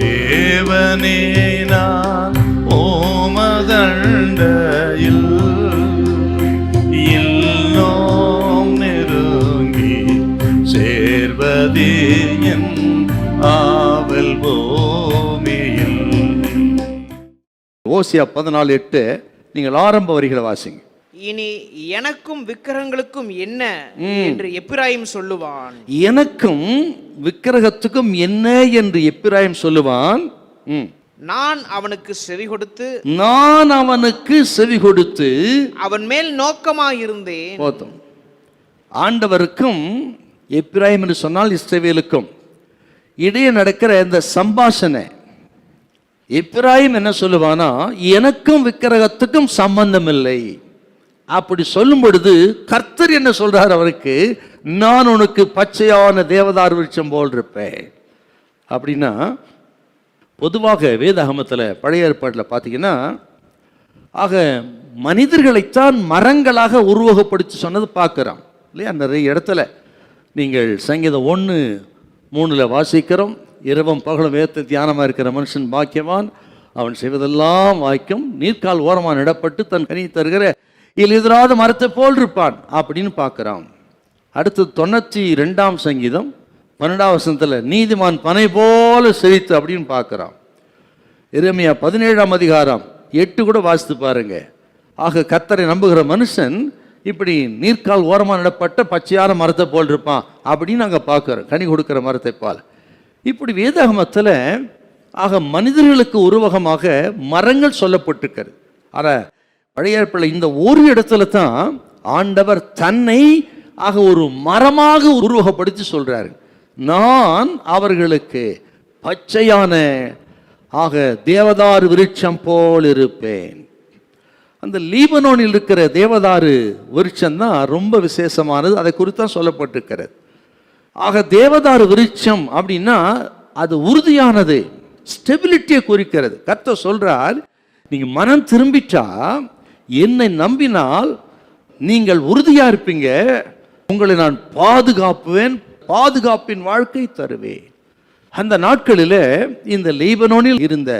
தேவனே நான் ஓமதண்டையில் இல்லோம் நெருங்கி சேர்வதே என் ஆவல் பூமியில். ஓசியா பதினாலு எட்டு நீங்கள் ஆரம்ப வரிகளை வாசிங்க. இனி எனக்கும் விக்கிரகங்களுக்கும் என்ன என்று எப்பிராயிம் சொல்லுவான். எனக்கும் விக்கிரகத்துக்கும் என்ன என்று எப்பிராயம் சொல்லுவான். நான் அவனுக்கு செவி கொடுத்து நான் அவனுக்கு செவி கொடுத்து அவன் மேல் நோக்கமாயிருந்தேன். போதும். ஆண்டவருக்கும் எப்பிராயம் என்று சொன்னால் இஸ்ரவேலுக்கும் இடையே நடக்கிற இந்த சம்பாஷணை எப்பிராயிம் என்ன சொல்லுவானா எனக்கும் விக்கிரகத்துக்கும் சம்பந்தம் இல்லை அப்படி சொல்லும் பொழுது கர்த்தர் என்ன சொல்றார் அவருக்கு? நான் உனக்கு பச்சையான தேவதார் விருட்சம் போல் இருப்பேன். அப்படின்னா பொதுவாக வேதாகமத்தில் பழைய ஏற்பாட்டில் பார்த்தீங்கன்னா ஆக மனிதர்களைத்தான் மரங்களாக உருவகப்படுத்தி சொன்னது பார்க்குறோம். இல்லையா? நிறைய இடத்துல நீங்கள் சங்கீதம் ஒன்று மூணில் வாசிக்கிறோம் இரவும் பகலும் வேத்த தியானமாக இருக்கிற மனுஷன் பாக்கியவான். அவன் செய்வதெல்லாம் வாய்க்கும் நீர்க்கால் ஓரமாக நடப்பட்டு தன் கனி தருகிற இதில் எதிராத மரத்தை போல் இருப்பான் அப்படின்னு பார்க்குறான். அடுத்து தொண்ணூற்றி ரெண்டாம் சங்கீதம் பன்னெண்டாம் வசனத்தில் நீதிமான் பனை போல செழித்து அப்படின்னு பார்க்குறான். இறைமையா பதினேழாம் அதிகாரம் எட்டு கூட வாசித்து பாருங்க. ஆக கத்தரை நம்புகிற மனுஷன் இப்படி நீர்க்கால் ஓரமாக நடப்பட்ட பச்சையான மரத்தை போல் இருப்பான் அப்படின்னு நாங்கள் பார்க்குறோம் கனி கொடுக்குற மரத்தை பால். இப்படி வேதாகமத்தில் ஆக மனிதர்களுக்கு உருவகமாக மரங்கள் சொல்லப்பட்டிருக்கிறது. ஆனால் பழைய இந்த ஒரு இடத்துல தான் ஆண்டவர் தன்னை ஆக ஒரு மரமாக உருவகப்படுத்தி சொல்றாரு. நான் அவர்களுக்கு பச்சையான ஆக தேவதாரு விருட்சம் போல் இருப்பேன். அந்த லீபனோனில் இருக்கிற தேவதாரு விருட்சம் தான் ரொம்ப விசேஷமானது அதை குறித்தான் சொல்லப்பட்டிருக்கிறது. ஆக தேவதாரு விருட்சம் அப்படின்னா அது உறுதியானது ஸ்டெபிலிட்டியை குறிக்கிறது. கர்த்த சொல்றார் நீங்கள் மனம் திரும்பிட்டா என்னை நம்பினால் நீங்கள் உறுதியாக இருப்பீங்க. உங்களை நான் பாதுகாப்புவேன் பாதுகாப்பின் வாழ்க்கை தருவேன். அந்த நாட்களில் இந்த லீபனோனில் இருந்த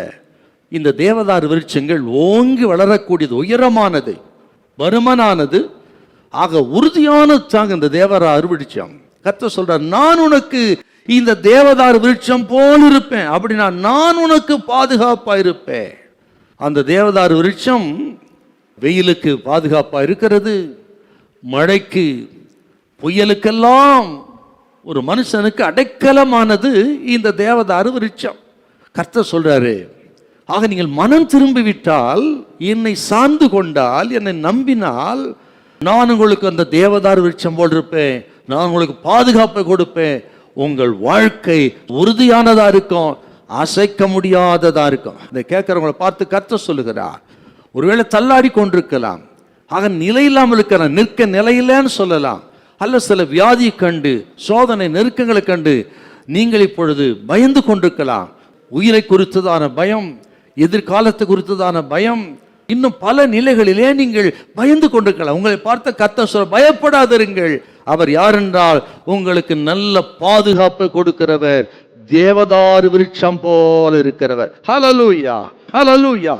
இந்த தேவதாரு விருட்சங்கள் ஓங்கி வளரக்கூடியது உயரமானது வருமனானது ஆக உறுதியான தாங்க இந்த தேவரா அறுவடிச்சம் கத்த சொல்றார் நான் உனக்கு இந்த தேவதார் விருட்சம் போல் இருப்பேன். அப்படின்னா நான் உனக்கு பாதுகாப்பாக இருப்பேன் அந்த தேவதார் விருட்சம் வெயிலுக்கு பாதுகாப்பாக இருக்கிறது மழைக்கு புயலுக்கெல்லாம் ஒரு மனுஷனுக்கு அடைக்கலமானது இந்த தேவதாரு விருட்சம். கர்த்தர் சொல்கிறாரு ஆக நீங்கள் மனம் திரும்பிவிட்டால் என்னை சார்ந்து கொண்டால் என்னை நம்பினால் நான் உங்களுக்கு அந்த தேவதாரு விருட்சம் போல் இருப்பேன் நான் உங்களுக்கு பாதுகாப்பை கொடுப்பேன் உங்கள் வாழ்க்கை உறுதியானதாக இருக்கும் அசைக்க முடியாததாக இருக்கும். இதை கேட்குறவங்களை பார்த்து கர்த்தர் சொல்லுகிறார் ஒருவேளை தள்ளாடி கொண்டிருக்கலாம். ஆக நிலை இல்லாமல் இருக்கிற நிற்க நிலையில்லைன்னு சொல்லலாம். அல்ல சில வியாதி கண்டு சோதனை நெருக்கங்களை கண்டு நீங்கள் இப்பொழுது பயந்து கொண்டிருக்கலாம். உயிரை குறித்ததான பயம் எதிர்காலத்தை குறித்ததான பயம் இன்னும் பல நிலைகளிலே நீங்கள் பயந்து கொண்டிருக்கலாம். உங்களை பார்த்த கத்த சொல்ல பயப்படாதிருங்கள். அவர் யார் என்றால் உங்களுக்கு நல்ல பாதுகாப்பை கொடுக்கிறவர். தேவதாறு விருட்சம் போல இருக்கிறவர். Hallelujah hallelujah